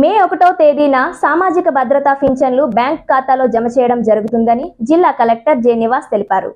మే ఒకటో తేదీన సామాజిక భద్రతా పింఛన్లు బ్యాంక్ ఖాతాలో జమ చేయడం జరుగుతుందని జిల్లా కలెక్టర్ జె నివాస్ తెలిపారు.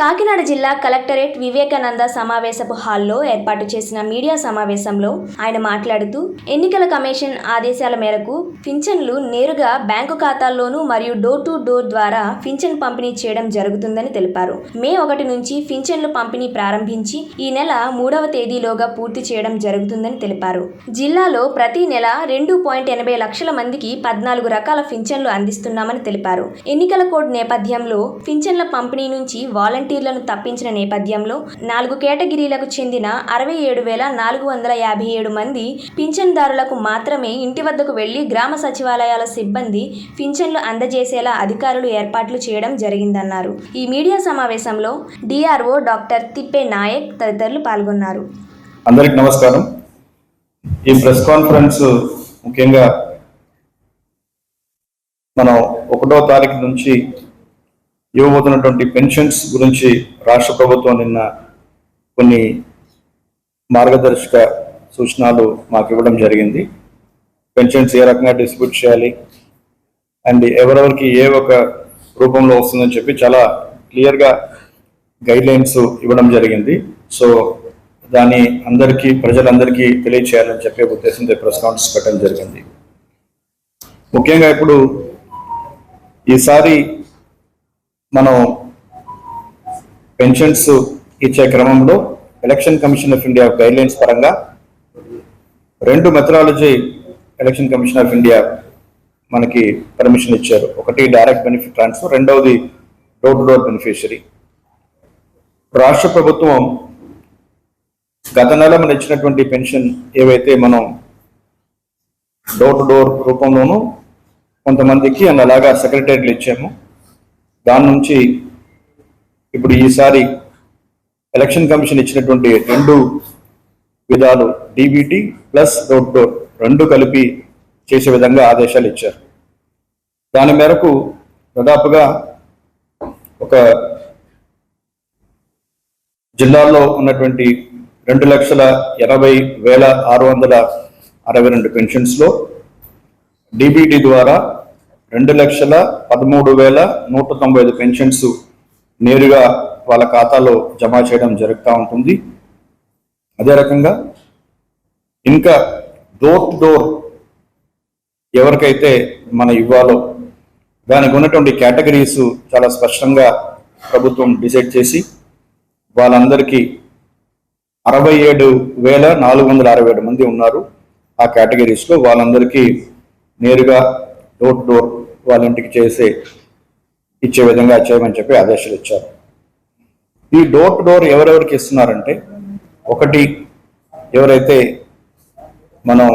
కాకినాడ జిల్లా కలెక్టరేట్ వివేకానంద సమావేశపు హాల్లో ఏర్పాటు చేసిన మీడియా సమావేశంలో ఆయన మాట్లాడుతూ ఎన్నికల కమిషన్ ఆదేశాల మేరకు పింఛన్లు నేరుగా బ్యాంకు ఖాతాల్లోనూ మరియు డోర్ టు డోర్ ద్వారా పింఛన్ పంపిణీ చేయడం జరుగుతుందని తెలిపారు. మే ఒకటి నుంచి పింఛన్లు పంపిణీ ప్రారంభించి ఈ నెల మూడవ తేదీలోగా పూర్తి చేయడం జరుగుతుందని తెలిపారు. జిల్లాలో ప్రతి నెల రెండు పాయింట్ ఎనభై లక్షల మందికి పద్నాలుగు రకాల పింఛన్లు అందిస్తున్నామని తెలిపారు. ఎన్నికల కోడ్ నేపథ్యంలో పింఛన్ల పంపిణీ నుంచి వాలంటీర్ వాలంటీర్లను తప్పించిన నేపథ్యంలో నాలుగు కేటగిరీలకు చెందిన అరవై ఏడు వేల నాలుగు వందల యాభై ఏడు మంది పింఛన్దారులకు మాత్రమే ఇంటి వద్దకు వెళ్ళి గ్రామ సచివాలయాల సిబ్బంది పింఛన్లు అందజేసేలా అధికారులు ఏర్పాట్లు చేయడం జరిగిందన్నారు. ఈ మీడియా సమావేశంలో డిఆర్ఓ డాక్టర్ తిప్పే నాయక్ తదితరులు పాల్గొన్నారు. అందరికి నమస్కారం. ఈ ప్రెస్ కాన్ఫరెన్స్ ముఖ్యంగా మనం ఒకటో తారీఖు నుంచి ఇవ్వబోతున్నటువంటి పెన్షన్స్ గురించి రాష్ట్ర ప్రభుత్వం నిన్న కొన్ని మార్గదర్శక సూచనలు మాకు ఇవ్వడం జరిగింది. పెన్షన్స్ ఏ రకంగా డిస్ట్రిబ్యూట్ చేయాలి? అండ్ ఎవరెవరికి ఏ ఒక రూపంలో వస్తుందని చెప్పి చాలా క్లియర్గా గైడ్లైన్స్ ఇవ్వడం జరిగింది. సో దాన్ని అందరికీ ప్రజలందరికీ తెలియచేయాలని చెప్పే ఉద్దేశంతో ప్రెస్ కాన్ఫరెన్స్ పెట్టడం జరిగింది. ముఖ్యంగా ఇప్పుడు ఈసారి మనం పెన్షన్స్ ఇచ్చే క్రమంలో election commission of India guidelines పరంగా రెండు methodology election commission of India మనకి పర్మిషన్ ఇచ్చారు. ఒకటి డైరెక్ట్ బెనిఫిట్ ట్రాన్స్ఫర్ రెండవది డోర్ టు డోర్ బెనిఫిషరీ రాష్ట్ర ప్రభుత్వం గత నెల మనం ఇచ్చినటువంటి పెన్షన్ ఏవైతే మనం డోర్ టు డోర్ రూపంలోనూ కొంతమందికి అండ్ అలాగా సెక్రటరీలు ఇచ్చాము. దాని నుంచి ఇప్పుడు ఈసారి ఎలక్షన్ కమిషన్ ఇచ్చినటువంటి రెండు విధాలు డీబీటీ ప్లస్ రోడ్ డోర్ రెండు కలిపి చేసే విధంగా ఆదేశాలు ఇచ్చారు. దాని మేరకు దాదాపుగా ఒక జిల్లాలో ఉన్నటువంటి రెండు లక్షల ఎనభై వేల ఆరు వందల అరవై రెండు పెన్షన్స్లో డీబీటీ ద్వారా రెండు లక్షల పదమూడు వేల నూట తొంభై ఐదు పెన్షన్స్ నేరుగా వాళ్ళ ఖాతాలో జమ చేయడం జరుగుతూ ఉంటుంది. అదే రకంగా ఇంకా డోర్ టు డోర్ ఎవరికైతే మన ఇవ్వాలో దానికి ఉన్నటువంటి కేటగిరీస్ చాలా స్పష్టంగా ప్రభుత్వం డిసైడ్ చేసి వాళ్ళందరికీ అరవై ఏడు వేల నాలుగు వందల అరవై ఏడు మంది ఉన్నారు. ఆ కేటగిరీస్లో వాళ్ళందరికీ నేరుగా డోర్ టు డోర్ వాళ్ళ ఇంటికి చేసే ఇచ్చే విధంగా చేయమని చెప్పి ఆదేశాలు ఇచ్చారు. ఈ డోర్ టు డోర్ ఎవరెవరికి ఇస్తున్నారంటే ఒకటి ఎవరైతే మనం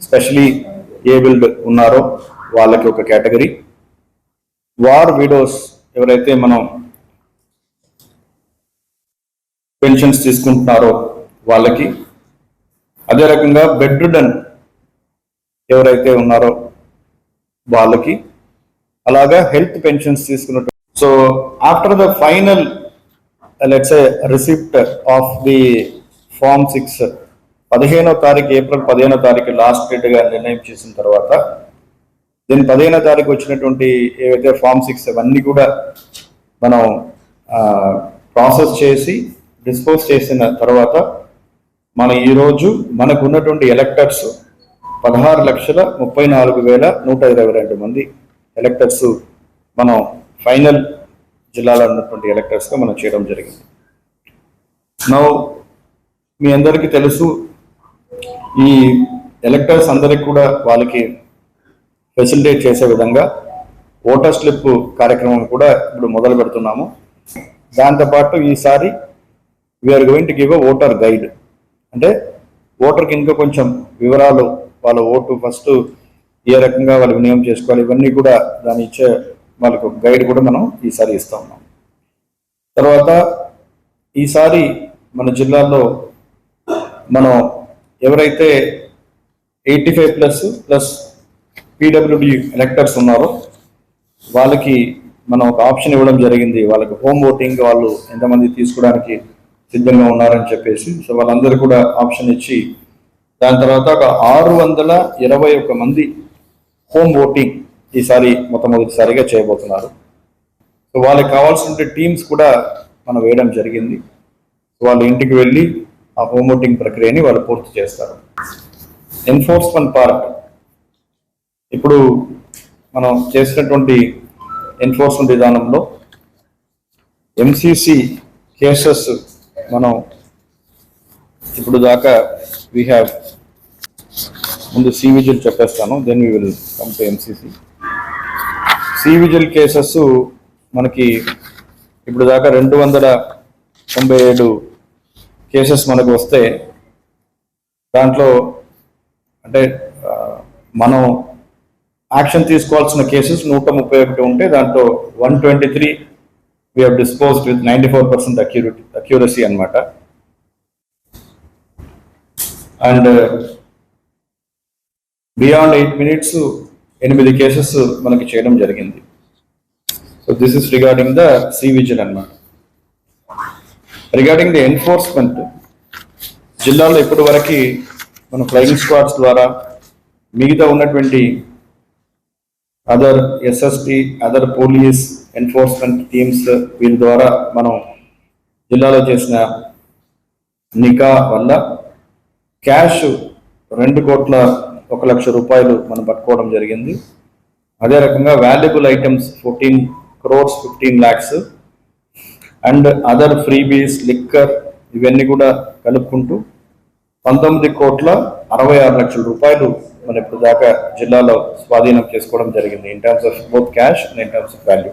స్పెషలీ ఏబిల్డ్ ఉన్నారో వాళ్ళకి ఒక కేటగిరీ వార్ విడోస్ ఎవరైతే మనం పెన్షన్స్ తీసుకుంటున్నారో వాళ్ళకి అదే రకంగా బెడ్ రిడన్ ఎవరైతే ఉన్నారో వాళ్ళకి. అలాగా హెల్త్ పెన్షన్స్ తీసుకున్నట్టు. So after the final let's receipt of the form six పదిహేనో తారీఖు ఏప్రిల్ పదిహేనో తారీఖు లాస్ట్ డేట్గా నిర్ణయం చేసిన తర్వాత దీని పదిహేనో తారీఖు వచ్చినటువంటి ఏవైతే ఫార్మ్ సిక్స్ అవన్నీ కూడా మనం ప్రాసెస్ చేసి డిస్పోజ్ చేసిన తర్వాత మన ఈరోజు మనకు ఉన్నటువంటి ఎలక్టర్స్ పదహారు లక్షల ముప్పై నాలుగు వేల నూట ఇరవై రెండు మంది ఎలక్టర్స్ మనం ఫైనల్ జిల్లాలో ఉన్నటువంటి ఎలక్టర్స్గా మనం చేయడం జరిగింది. నౌ మీ అందరికీ తెలుసు ఈ ఎలక్టర్స్ అందరికి కూడా వాళ్ళకి ఫెసిలిటేట్ చేసే విధంగా ఓటర్ స్లిప్ కార్యక్రమం కూడా ఇప్పుడు మొదలు పెడుతున్నాము. దాంతోపాటు ఈసారి we're going to give voter guide అంటే ఓటర్కి ఇంకా కొంచెం వివరాలు వాళ్ళ ఓటు ఫస్ట్ ఏ రకంగా వాళ్ళు వినియోగం చేసుకోవాలి ఇవన్నీ కూడా దాని ఇచ్చే వాళ్ళకు గైడ్ కూడా మనం ఈసారి ఇస్తా ఉన్నాం. తర్వాత ఈసారి మన జిల్లాలో మనం ఎవరైతే eighty five plus plus PWD electors ఉన్నారో వాళ్ళకి మనం ఒక ఆప్షన్ ఇవ్వడం జరిగింది. వాళ్ళకి హోమ్ ఓటింగ్ వాళ్ళు ఎంతమంది తీసుకోవడానికి సిద్ధంగా ఉన్నారని చెప్పేసి. సో వాళ్ళందరూ కూడా ఆప్షన్ ఇచ్చి దాని తర్వాత ఒక ఆరు వందల ఇరవై ఒక్క మంది హోమ్ ఓటింగ్ ఈసారి మొట్టమొదటిసారిగా చేయబోతున్నారు. సో వాళ్ళకి కావాల్సిన టీమ్స్ కూడా మనం వేయడం జరిగింది. వాళ్ళ ఇంటికి వెళ్ళి ఆ హోమ్ ఓటింగ్ ప్రక్రియని వాళ్ళు పూర్తి చేస్తారు. ఎన్ఫోర్స్మెంట్ పార్ట్ ఇప్పుడు మనం చేసినటువంటి ఎన్ఫోర్స్మెంట్ విధానంలో ఎంసీసీ కేసెస్ మనం ఇప్పుడు దాకా వీ హ్యావ్ ముందు సి విజిల్ చెప్పేస్తాను then we will come to MCC C vigil cases మనకి ఇప్పుడు దాకా రెండు వందల తొంభై ఏడు కేసెస్ మనకు వస్తే దాంట్లో అంటే మనం యాక్షన్ తీసుకోవాల్సిన కేసెస్ నూట ముప్పై ఒకటి ఉంటే దాంట్లో one twenty three we have disposed with ninety four percent accuracy accuracy అనమాట అండ్ బియాండ్ ఎయిట్ మినిట్స్ ఎనిమిది కేసెస్ మనకి చేయడం జరిగింది. So this is regarding the C vigil అనమాట రిగార్డింగ్ ది ఎన్ఫోర్స్మెంట్ జిల్లాలో ఇప్పటి వరకు మన ఫ్లయింగ్ స్క్వాడ్స్ ద్వారా మిగతా ఉన్నటువంటి other SST other police enforcement teams వీళ్ళ ద్వారా మనం జిల్లాలో చేసిన నికా వల్ల క్యాష్ రెండు కోట్ల ఒక లక్ష రూపాయలు మనం పట్టుకోవడం జరిగింది. అదే రకంగా valuable items fourteen crores fifteen lakhs and other freebies liquor ఇవన్నీ కూడా కలుపుకుంటూ పంతొమ్మిది కోట్ల అరవై ఆరు లక్షల రూపాయలు మన ఇప్పుడు దాకా జిల్లాలో స్వాధీనం చేసుకోవడం జరిగింది. In terms of both cash and in terms of value